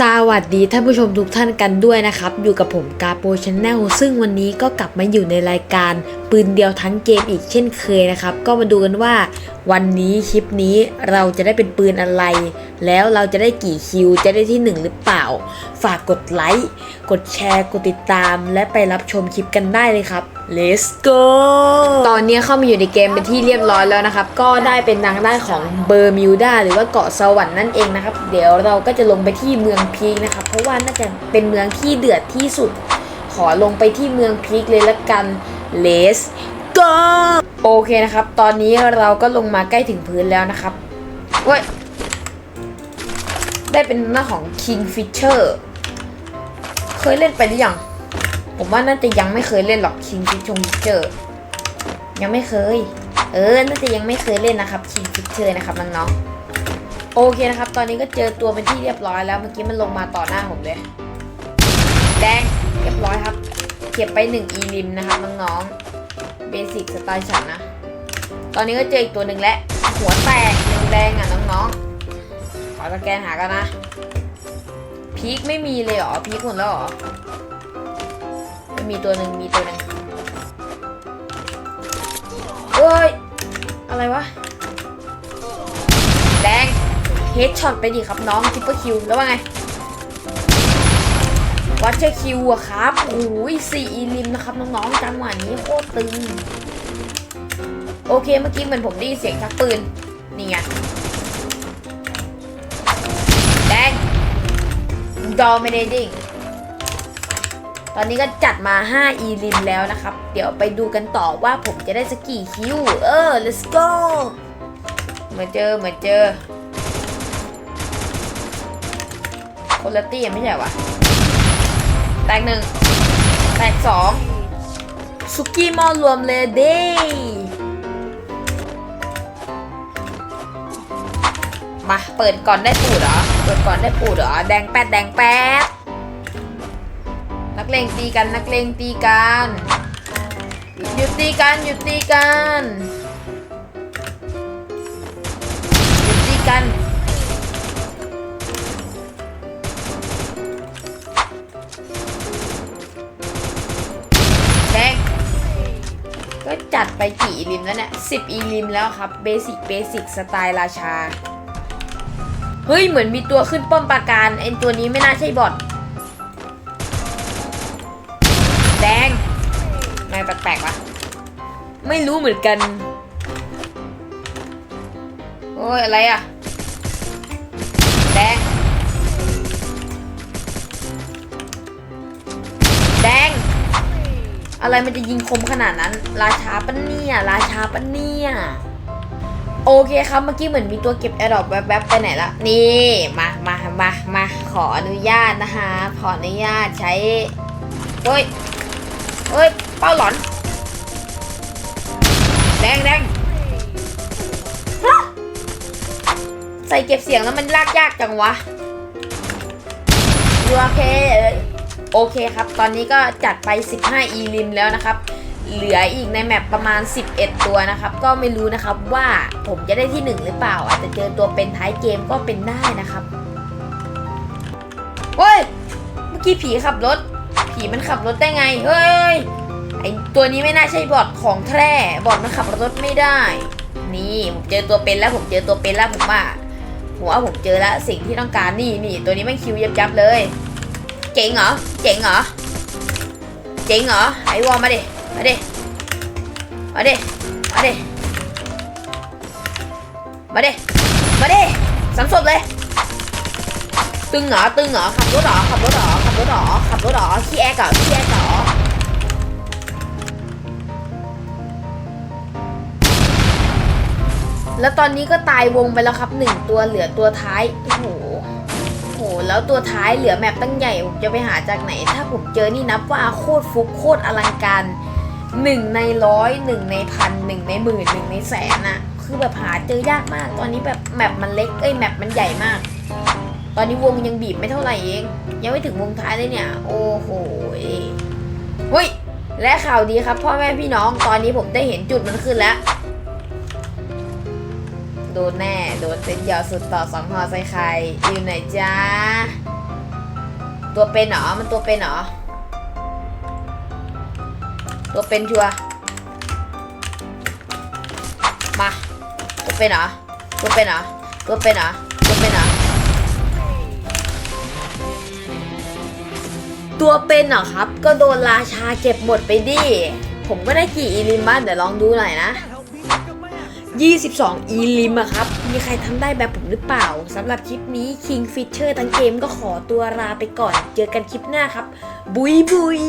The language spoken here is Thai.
สวัสดีท่านผู้ชมทุกท่านกันด้วยนะครับ อยู่กับผมกาโปชแนลซึ่งวันนี้ก็กลับมาอยู่ในรายการปืนเดียวทั้งเกมอีกเช่นเคยนะครับ ก็มาดูกันว่า วันนี้คลิปนี้เราจะได้เป็นปืนอะไร แล้วเราจะได้กี่คิวจะได้ที่หนึ่งหรือเปล่า ฝากกดไลค์กดแชร์กดติดตาม และไปรับชมคลิปกันได้เลยครับ let's go ตอนนี้เข้ามาอยู่ในเกมเป็นที่เรียบร้อยแล้วนะครับ ก็ได้เป็นทางได้ของเบอร์มิวดาหรือว่าเกาะสวรรค์นั่นเองนะครับ เดี๋ยวเราก็จะลงไปที่เมืองพีคนะครับ เพราะว่าน่าจะเป็นเมืองที่เดือดที่สุด ขอลงไปที่เมืองพีคเลยละกัน let's go โอเคนะครับ ตอนนี้เราก็ลงมาใกล้ถึงพื้นแล้วนะครับเว้ย ได้เป็นหน้าของ Kingfisher เคยเล่นไปหรือยัง ผมว่าน่าจะยังไม่เคยเล่นหรอก Kingfisher ยังไม่เคย เออ น่าจะยังไม่เคยเล่นนะครับ Kingfisher นะครับน้องๆโอเคนะครับ ตอนนี้ก็เจอตัวเป็นที่เรียบร้อยแล้วเมื่อกี้มันลงมาต่อหน้าผมเลย แดงเรียบร้อยครับ เก็บไป1อีลิมนะครับน้องๆเบสิกสไตล์ฉันนะ ตอนนี้ก็เจออีกตัวหนึ่งแล้วหัวแตกแดงๆอะน้องๆ สแกนหากันนะพีคไม่มีเลยเหรอพีคหมดแล้วเหรอม่มีตัวหนึ่งมีตัวหนึ่งเอ้ย อะไรวะ แดง เฮดช็อตไปดิครับน้องทิปเปอร์คิว แล้วว่าไงวัชเชอร์คิวอะครับโอ้ยสี่อีลิมนะครับ น้องๆจังหวะนี้โคตรตึง โอเคเมื่อกี้เหมือนผมได้ยินเสียงชักปืน นี่ไง dominating ตอนนี้ก็จัดมา5อีลิมแล้วนะครับ เดี๋ยวไปดูกันต่อว่าผมจะได้สกี่คิว เออ let's go เหมือนเจอเหมือนเจอคนละตี้ยังไม่ใช่วะแตกหนึ่งแตกสองสุกี้มอรวมเลยเด้มาเปิดก่อนได้ปูดเหรอ เปิดก่อนได้ปูดเหรอแดงแป๊ดแดงแป๊ดนักเลงตีกันนักเลงตีกันหยุดตีกันหยุดตีกันหยุดตีกันแดงก็จัดไปกี่อีลิมแล้วเนี่ยสิบอีลิมแล้วครับเบสิกเบสิกสไตล์ราชา เฮ้ยเหมือนมีตัวขึ้นป้อมปราการไอตัวนี้ไม่น่าใช่บอทแดงไม่แปลกๆวะไม่รู้เหมือนกัน โอ้ยอะไรอะแดง แดง อะไรมันจะยิงคมขนาดนั้น ราชาปะเนี่ย ราชาปะเนี่ย โอเคครับเมื่อกี้เหมือนมีตัวเก็บแอร์ดรอปแวบๆไปไหนละนี่มามามามาขออนุญาตนะคะขออนุญาตใช้เฮ้ยเฮ้ยเป้าหลอนแดงแดงใส่เก็บเสียงแล้วมันลากยากจังวะโอเคโอเคครับ ตอนนี้ก็จัดไป 15 อีลิมแล้วนะครับ เหลืออีกในแมปประมาณ 11 ตัวนะครับ ก็ไม่รู้นะครับว่าผมจะได้ที่ 1 หรือเปล่า อาจจะเจอตัวเป็นท้ายเกมก็เป็นได้นะครับเฮ้ยเมื่อกี้ผีขับรถ ผีมันขับรถได้ไงเฮ้ยไอตัวนี้ไม่น่าใช่บอทของแท้บอทมันขับรถไม่ได้ นี่ผมเจอตัวเป็นแล้วผมเจอตัวเป็นแล้วผมว่าผมว่าผมเจอแล้วสิ่งที่ต้องการนี่นี่ตัวนี้ไม่คิวยับยับเลย เจ๋งเหรอเจ๋งเหรอเจ๋งเหรอไอวอมาดิ มาดิ มาดิ มาดิ มาดิ มาดิสามศพเลย ตึงเหรอ ตึงเหรอ ขับรถเหรอ ขับรถเหรอ ขับรถเหรอ ขับรถเหรอขี้แอกเหรอขี้แอกเหรอแล้วตอนนี้ก็ตายวงไปแล้วครับหนึ่งตัวเหลือตัวท้าย โอ้โหโห แล้วตัวท้ายเหลือแมปตั้งใหญ่ ผมจะไปหาจากไหน ถ้าผมเจอนี่นับว่าโคตรฟุกโคตรอลังการ หนึ่งในร้อยหนึ่งในพันหนึ่งในหมื่นหนึ่งในแสนอะคือแบบหาเจอยากมาก ตอนนี้แบบแมปมันเล็กเอ้ยแมปมันใหญ่มาก ตอนนี้วงยังบีบไม่เท่าไหร่เอง ยังไม่ถึงวงท้ายเลยเนี่ย โอ้โหเฮ้ยและข่าวดีครับพ่อแม่พี่น้องตอนนี้ผมได้เห็นจุดมันขึ้นแล้ว โดนแน่ โดนเซนยาวสุดต่อสองหอใส่ไข่อยู่ไหนจ้าตัวเป็นเหรอมันตัวเป็นเหรอ ตัวเป็นชัวมาตัวเป็นเหรอตัวเป็นเหรอตัวเป็นเหรอตัวเป็นเหรอตัวเป็นเหรอครับ ก็โดนราชาเก็บหมดไปดิ ผมก็ได้กี่อีลิมบ้างเดี๋ยวลองดูหน่อยนะ 22 อีลิมอะครับ มีใครทำได้แบบผมหรือเปล่าสำหรับคลิปนี้ King Fisher ทั้งเกมก็ขอตัวลาไปก่อน เจอกันคลิปหน้าครับ บุยบุย